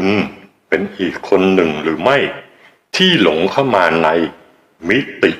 คุณเป็นอีกคนหนึ่งหรือไม่ ที่หลงเข้ามาในมิติ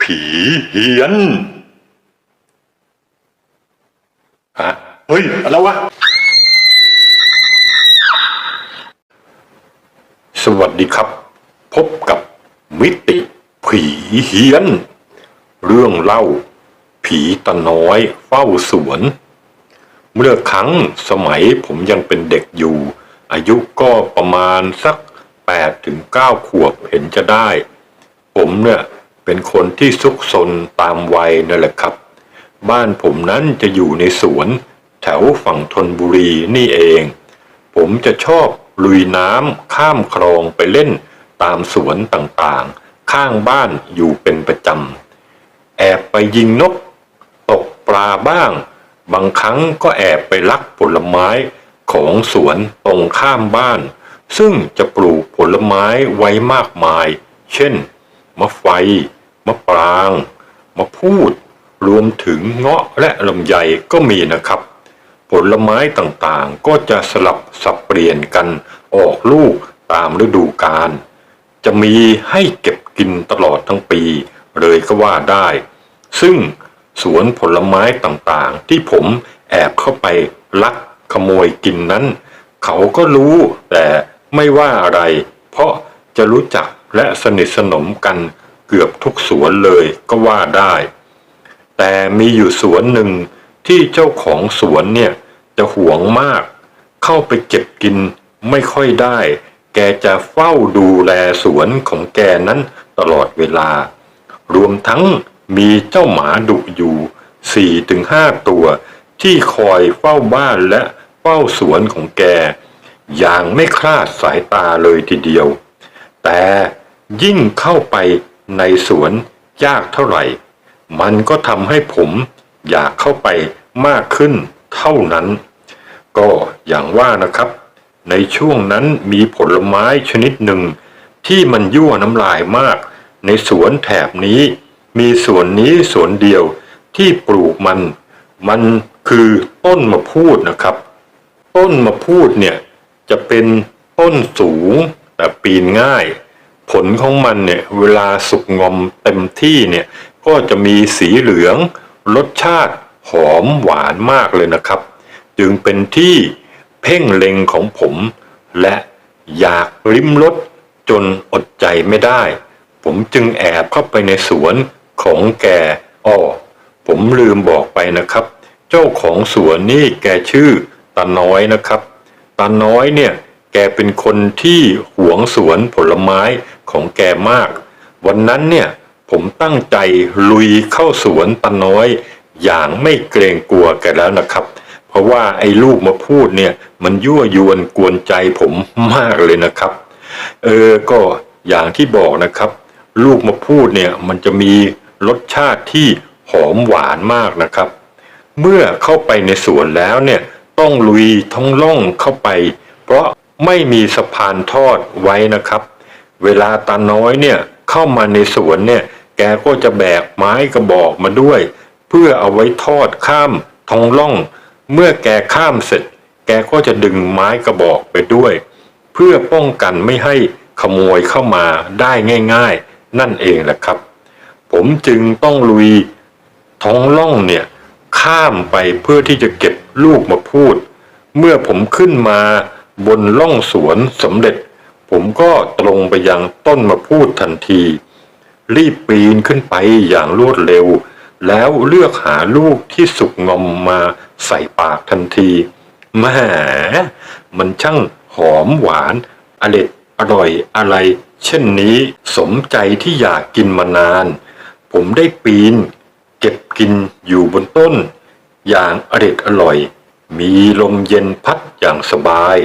ผีเฮียนฮะเฮ้ย อะไรวะ สวัสดีครับ พบกับมิติผีเฮียน เรื่องเล่า ผีตาน้อยเฝ้าสวน เมื่อครั้งสมัยผมยังเป็นเด็กอยู่ อายุก็ประมาณสัก8ถึง9ขวบเห็นจะได้ ผมเนี่ยเป็นคนที่ซุกซนตามวัยนั่นแหละครับ บ้านผมนั้นจะอยู่ในสวน แถวฝั่งธนบุรีนี่เอง ผมจะชอบลุยน้ำข้ามคลองไปเล่นตามสวนต่างๆ ข้างบ้านอยู่เป็นประจำ แอบไปยิงนก ตกปลาบ้าง บางครั้งก็แอบไปลักผลไม้ ของสวนตรงข้ามบ้าน ซึ่งจะปลูกผลไม้ไว้มากมาย เช่น มะไฟ มะปราง มะพูด รวมถึงเงาะและลำไยก็มีนะครับ ผลไม้ต่างๆก็จะสลับสับเปลี่ยนกันออกลูกตามฤดูกาลจะมีให้เก็บกินตลอดทั้งปี เลยก็ว่าได้ ซึ่งสวนผลไม้ต่างๆ ที่ผมแอบเข้าไปลัก ขโมยกินนั้น เขาก็รู้แต่ไม่ว่าอะไร เพราะจะรู้จักและสนิทสนมกันเกือบทุกสวนเลยก็ว่าได้ แต่มีอยู่สวนหนึ่งที่เจ้าของสวนเนี่ยจะหวงมาก เข้าไปเก็บกินไม่ค่อยได้ แกจะเฝ้าดูแลสวนของแกนั้นตลอดเวลา รวมทั้งมีเจ้าหมาดุอยู่สี่ถึงห้าตัวที่คอยเฝ้าบ้านและ ฝ้าสวนของแก อย่างไม่คลาดสายตาเลยทีเดียว แต่ยิ่งเข้าไปในสวนยากเท่าไหร่ มันก็ทำให้ผมอยากเข้าไปมากขึ้นเท่านั้น ก็อย่างว่านะครับ ในช่วงนั้นมีผลไม้ชนิดหนึ่ง ที่มันยั่วน้ำลายมาก ในสวนแถบนี้ มีสวนนี้สวนเดียวที่ปลูกมัน มันคือต้นมะพูดนะครับ ต้นมะพูดเนี่ยจะเป็นต้นสูงแต่ปีนง่าย ผลของมันเนี่ยเวลาสุกงอมเต็มที่เนี่ยก็จะมีสีเหลือง รสชาติหอมหวานมากเลยนะครับ จึงเป็นที่เพ่งเล็งของผม และอยากลิ้มรสจนอดใจไม่ได้ ผมจึงแอบเข้าไปในสวนของแกอ้อผมลืมบอกไปนะครับ เจ้าของสวนนี่แกชื่อ ตาน้อยนะครับตาน้อยเนี่ยแกเป็นคนที่หวงสวนผลไม้ของแกมาก วันนั้นเนี่ยผมตั้งใจลุยเข้าสวนตาน้อย อย่างไม่เกรงกลัวแกแล้วนะครับ เพราะว่าไอ้ลูกมาพูดเนี่ยมันยั่วยวนกวนใจผมมากเลยนะครับ เออก็อย่างที่บอกนะครับ ลูกมาพูดเนี่ยมันจะมีรสชาติที่หอมหวานมากนะครับ เมื่อเข้าไปในสวนแล้วเนี่ย ต้องลุยท้องล่องเข้าไป เพราะไม่มีสะพานทอดไว้นะครับ เวลาตาน้อยเนี่ยเข้ามาในสวนเนี่ยแกก็จะแบกไม้กระบอกมาด้วย เพื่อเอาไว้ทอดข้ามท้องล่อง เมื่อแกข้ามเสร็จ แกก็จะดึงไม้กระบอกไปด้วย เพื่อป้องกันไม่ให้ขโมยเข้ามาได้ง่าย ๆ นั่นเองแหละครับ ผมจึงต้องลุยท้องล่องเนี่ย ข้ามไปเพื่อที่จะเก็บลูกมาพูด เมื่อผมขึ้นมาบนล่องสวนสำเร็จ ผมก็ตรงไปยังต้นมาพูดทันที รีบปีนขึ้นไปอย่างรวดเร็ว แล้วเลือกหาลูกที่สุกงอมมาใส่ปากทันทีแหมมันช่างหอมหวานอเล็ดอร่อยอะไร เช่นนี้สมใจที่อยากกินมานาน ผมได้ปีน เก็บกินอยู่บนต้น อย่างอร็ดอร่อย มีลมเย็นพัดอย่างสบาย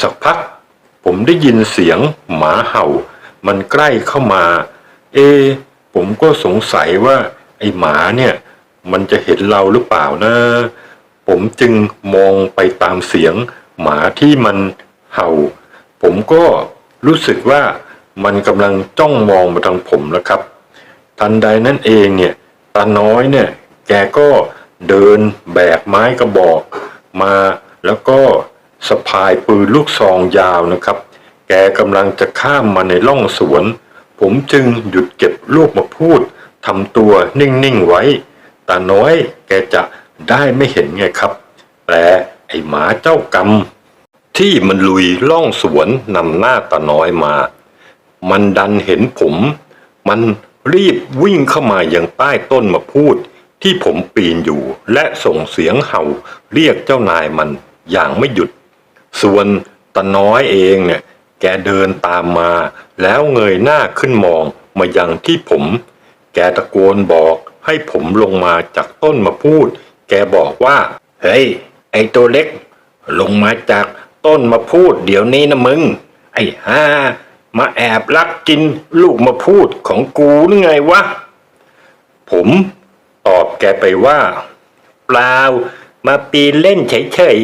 สักพัก ผมได้ยินเสียงหมาเห่า มันใกล้เข้ามา เอ ผมก็สงสัยว่า ไอหมาเนี่ย มันจะเห็นเราหรือเปล่านะผมจึงมองไปตามเสียง หมาที่มันเห่า ผมก็รู้สึกว่ามันกำลังจ้องมองมาทางผมแล้วครับ ทันใดนั้นเองเนี่ย ตาน้อยเนี่ย แกก็เดินแบกไม้กระบอกมา แล้วก็สะพายปืนลูกซองยาวนะครับ แกกำลังจะข้ามมาในร่องสวน ผมจึงหยุดเก็บลูกมาพูดทำตัวนิ่งๆไว้ตาน้อยแกจะได้ไม่เห็นไงครับ แต่ไอหมาเจ้ากรรม ที่มันลุยล่องสวนนำหน้าตาน้อยมา มันดันเห็นผม มัน รีบวิ่งเข้ามาอยังใต้ต้นมาพูด ที่ผมปีนอยู่ และส่งเสียงเห่าเรียกเจ้านายมันอย่างไม่หยุด ส่วนตาน้อยเองเนี่ย แกเดินตามมา แล้วเงยหน้าขึ้นมองมายังที่ผม แกตะโกนบอกให้ผมลงมาจากต้นมาพูด แกบอกว่า เฮ้ย ไอตัวเล็ก ลงมาจากต้นมาพูดเดี๋ยวนี้นะมึง ไอ้ห่า มาแอบลักกินลูกมาพูดของกูนี่ไงวะ ผมตอบแกไปว่า เปล่ามาปีนเล่นเฉย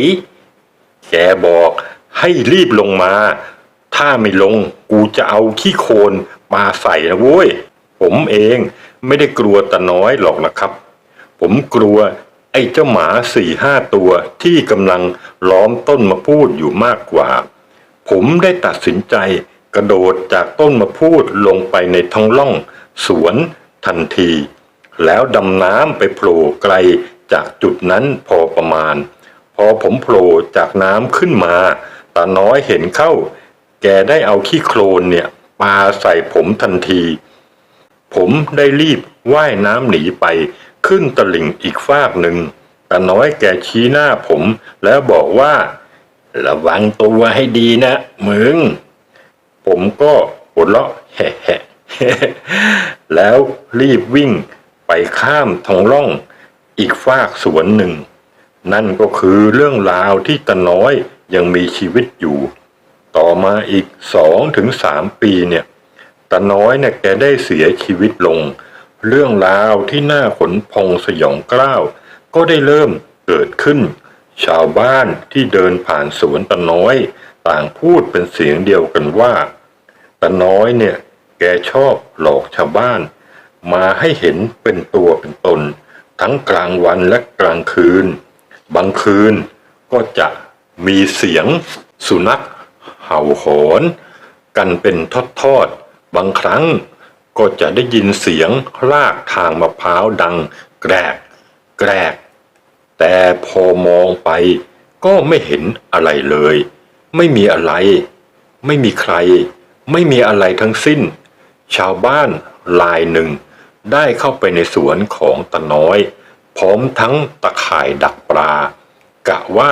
ๆ แกบอกให้รีบลงมา ถ้าไม่ลงกูจะเอาขี้โคลนมาใส่นะเว้ย ผมเองไม่ได้กลัวตาน้อยหรอกนะครับ ผมกลัวไอ้เจ้าหมาสี่ห้าตัวที่กำลังล้อมต้นมะพูดอยู่มากกว่า ผมได้ตัดสินใจ ระโดดจากต้นมะพูดลงไปในท้องร่องสวนทันที แล้วดำน้ำไปโผล่ไกลจากจุดนั้นพอประมาณ พอผมโผล่จากน้ำขึ้นมาตาน้อยเห็นเข้า แกได้เอาขี้โคลนเนี่ยปาใส่ผมทันที ผมได้รีบว่ายน้ำหนีไปขึ้นตลิ่งอีกฟากหนึ่งตาน้อยแกชี้หน้าผมแล้วบอกว่า ระวังตัวให้ดีนะมึง ผมก็หัวเราะแฮะๆแล้วรีบวิ่งไปข้ามทองร่องอีกฟากสวนหนึ่ง นั่นก็คือเรื่องราวที่ตาน้อยยังมีชีวิตอยู่ ต่อมาอีกสองถึงสามปีเนี่ยตาน้อยเนี่ยแกได้เสียชีวิตลง เรื่องราวที่น่าขนพองสยองกล้าว ก็ได้เริ่มเกิดขึ้น ชาวบ้านที่เดินผ่านสวนตาน้อย ต่างพูดเป็นเสียงเดียวกันว่า ตาน้อยเนี่ย แกชอบหลอกชาวบ้าน มาให้เห็นเป็นตัวเป็นตน ทั้งกลางวันและกลางคืน บางคืนก็จะมีเสียงสุนัขเห่าหอน กันเป็นทอดๆ บางครั้งก็จะได้ยินเสียงลากทางมะพร้าวดังแกรก แกรก แต่พอมองไปก็ไม่เห็นอะไรเลย ไม่มีอะไร ไม่มีใคร ไม่มีอะไรทั้งสิ้น ชาวบ้านลายหนึ่ง ได้เข้าไปในสวนของตาน้อย พร้อมทั้งตะข่ายดักปลา กะว่า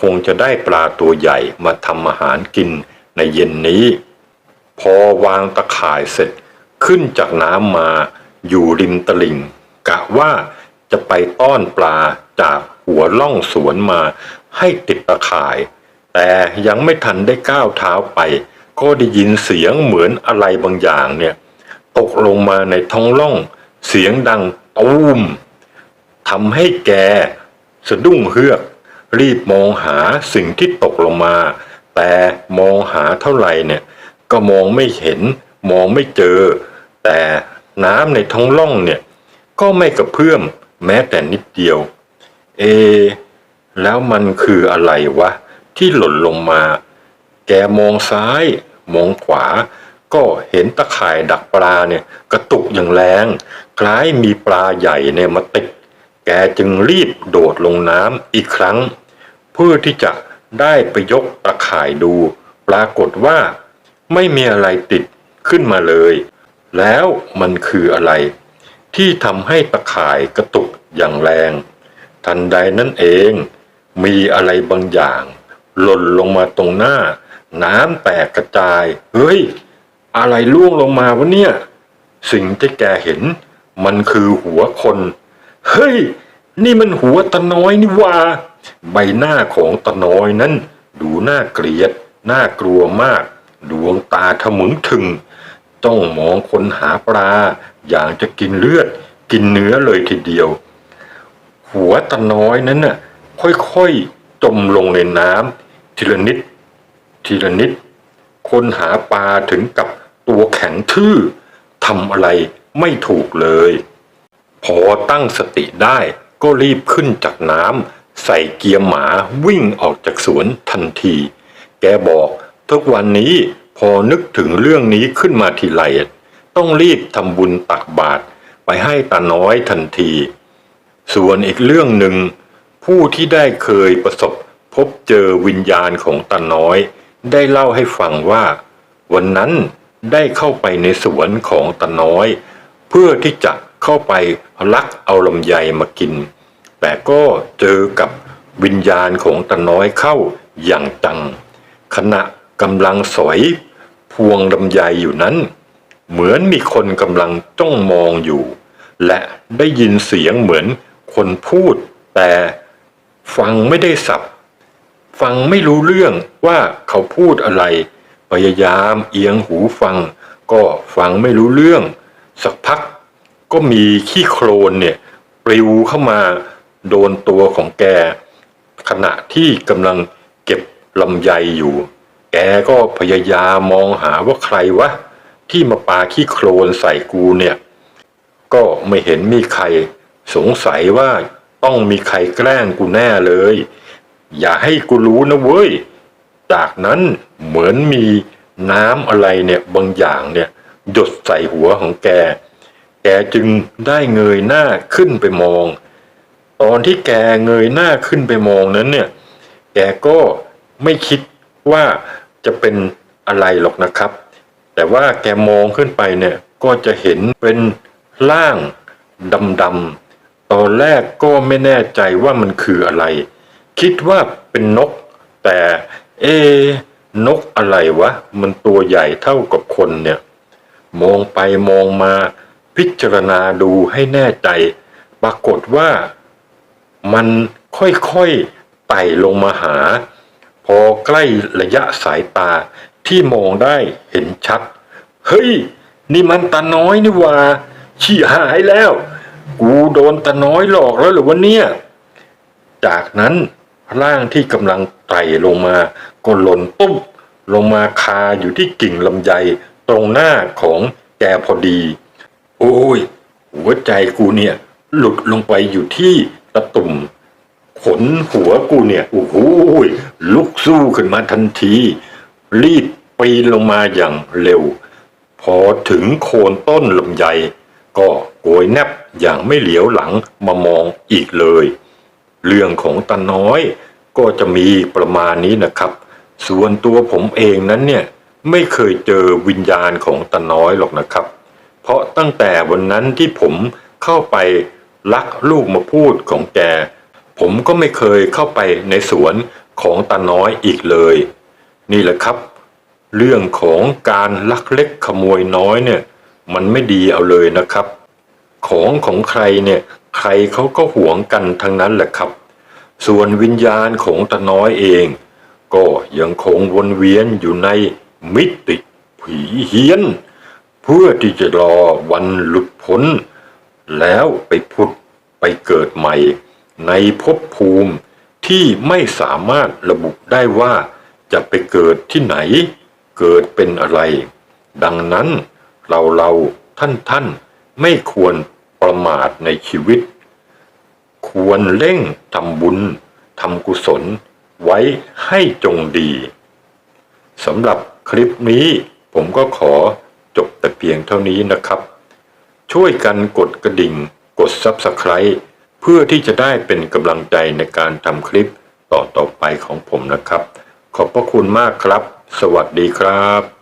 คงจะได้ปลาตัวใหญ่มาทำอาหารกินในเย็นนี้ พอวางตะข่ายเสร็จขึ้นจากน้ำมาอยู่ริมตลิ่ง กะว่าจะไปต้อนปลาจากหัวล่องสวนมาให้ติดตะข่าย แต่ยังไม่ทันได้ก้าวเท้าไป ก็ได้ยินเสียงเหมือนอะไรบางอย่างเนี่ย ตกลงมาในท้องร่อง เสียงดังตูมทำให้แกสะดุ้งเฮือก รีบมองหาสิ่งที่ตกลงมา แต่มองหาเท่าไหร่เนี่ย ก็มองไม่เห็น มองไม่เจอ แต่น้ำในท้องร่องเนี่ย ก็ไม่กระเพื่อมแม้แต่นิดเดียว เอ แล้วมันคืออะไรวะ ที่หล่นลงมา แกมองซ้าย มองขวา ก็เห็นตะข่ายดักปลาเนี่ยกระตุกอย่างแรง คล้ายมีปลาใหญ่เนี่ยมาติด แกจึงรีบโดดลงน้ำอีกครั้ง เพื่อที่จะได้ไปยกตะข่ายดู ปรากฏว่าไม่มีอะไรติดขึ้นมาเลย แล้วมันคืออะไร ที่ทำให้ตะข่ายกระตุกอย่างแรง ทันใดนั่นเอง มีอะไรบางอย่าง หล่นลงมาตรงหน้า น้ำแตกกระจาย เฮ้ย อะไรล่วงลงมาวะเนี่ย สิ่งที่แกเห็น มันคือหัวคน เฮ้ย นี่มันหัวตาน้อยนี่ว่า ใบหน้าของตาน้อยนั้น ดูน่าเกลียด น่ากลัวมาก ดวงตาทะมึงถึง ต้องมองคนหาปลา อย่างจะกินเลือด กินเนื้อเลยทีเดียว หัวตาน้อยนั้นน่ะ ค่อยๆ จมลงในน้ำทีละนิด ทีละนิด คนหาปลาถึงกับตัวแข็งทื่อทำอะไรไม่ถูกเลย พอตั้งสติได้ก็รีบขึ้นจากน้ำใส่เกียร์หมาวิ่งออกจากสวนทันที แกบอกทุกวันนี้พอนึกถึงเรื่องนี้ขึ้นมาทีไรต้องรีบทำบุญตักบาตรไปให้ตาน้อยทันที ส่วนอีกเรื่องหนึ่ง ผู้ที่ได้เคยประสบพบเจอวิญญาณของตาน้อย ได้เล่าให้ฟังว่า วันนั้นได้เข้าไปในสวนของตาน้อย เพื่อที่จะเข้าไปลักเอาลำไยมากิน แต่ก็เจอกับวิญญาณของตาน้อยเข้าอย่างจัง ขณะกำลังสอยพวงลำไยอยู่นั้น เหมือนมีคนกำลังจ้องมองอยู่ และได้ยินเสียงเหมือนคนพูด แต่ฟังไม่ได้สับ ฟังไม่รู้เรื่องว่าเขาพูดอะไร พยายามเอียงหูฟัง ก็ฟังไม่รู้เรื่อง สักพักก็มีขี้โคลนเนี่ยปลิวเข้ามาโดนตัวของแก ขณะที่กำลังเก็บลำไยอยู่ แกก็พยายามมองหาว่าใครวะ ที่มาปาขี้โคลนใส่กูเนี่ย ก็ไม่เห็นมีใคร สงสัยว่าต้องมีใครแกล้งกูแน่เลย อย่าให้กูรู้นะเว้ย จากนั้นเหมือนมีน้ำอะไรเนี่ยบางอย่างเนี่ยหยดใส่หัวของแก แกจึงได้เงยหน้าขึ้นไปมอง ตอนที่แกเงยหน้าขึ้นไปมองนั้นเนี่ย แกก็ไม่คิดว่าจะเป็นอะไรหรอกนะครับ แต่ว่าแกมองขึ้นไปเนี่ยก็จะเห็นเป็นร่างดำๆตอนแรกก็ไม่แน่ใจว่ามันคืออะไร คิดว่าเป็นนก แต่เอนกอะไรวะ มันตัวใหญ่เท่ากับคนเนี่ย มองไปมองมาพิจารณาดูให้แน่ใจ ปรากฏว่ามันค่อยๆไต่ลงมาหา พอใกล้ระยะสายตาที่มองได้เห็นชัด เฮ้ย นี่มันตาน้อยนี่ว่าชี้หายแล้ว กูโดนตาน้อยหลอกแล้วหรือวะเนี่ย จากนั้น ร่างที่กำลังไต่ลงมาก็หล่นตุ้มลงมาคาอยู่ที่กิ่งลำไยตรงหน้าของแกพอดี โอ้ย หัวใจกูเนี่ย หลุดลงไปอยู่ที่ตะตุ่ม ขนหัวกูเนี่ย โอ้โหลุกสู้ขึ้นมาทันที รีบปีนลงมาอย่างเร็ว พอถึงโคนต้นลำไยก็โกยแนบอย่างไม่เหลียวหลังมามองอีกเลย เรื่องของตาน้อยก็จะมีประมาณนี้นะครับ ส่วนตัวผมเองนั้นเนี่ยไม่เคยเจอวิญญาณของตาน้อยหรอกนะครับ เพราะตั้งแต่วันนั้นที่ผมเข้าไปลักลูกมาพูดของแก ผมก็ไม่เคยเข้าไปในสวนของตาน้อยอีกเลย นี่แหละครับ เรื่องของการลักเล็กขโมยน้อยเนี่ย มันไม่ดีเอาเลยนะครับ ของของใครเนี่ย ใครเขาก็หวงกันทั้งนั้นแหละครับ ส่วนวิญญาณของตาน้อยเอง ก็ยังคงวนเวียนอยู่ในมิติผีเฮี้ยน เพื่อที่จะรอวันหลุดพ้น แล้วไปผุดไปเกิดใหม่ ในภพภูมิที่ไม่สามารถระบุได้ว่าจะไปเกิดที่ไหน เกิดเป็นอะไร ดังนั้นเราเราท่านท่านไม่ควร ประมาทในชีวิต ควรเร่งทำบุญทำกุศลไว้ให้จงดีสำหรับคลิปนี้ผมก็ขอจบแต่เพียงเท่านี้นะครับ ช่วยกันกดกระดิ่ง กด Subscribe เพื่อที่จะได้เป็นกำลังใจในการทำคลิปต่อๆไปของผมนะครับ ขอบพระคุณมากครับ สวัสดีครับ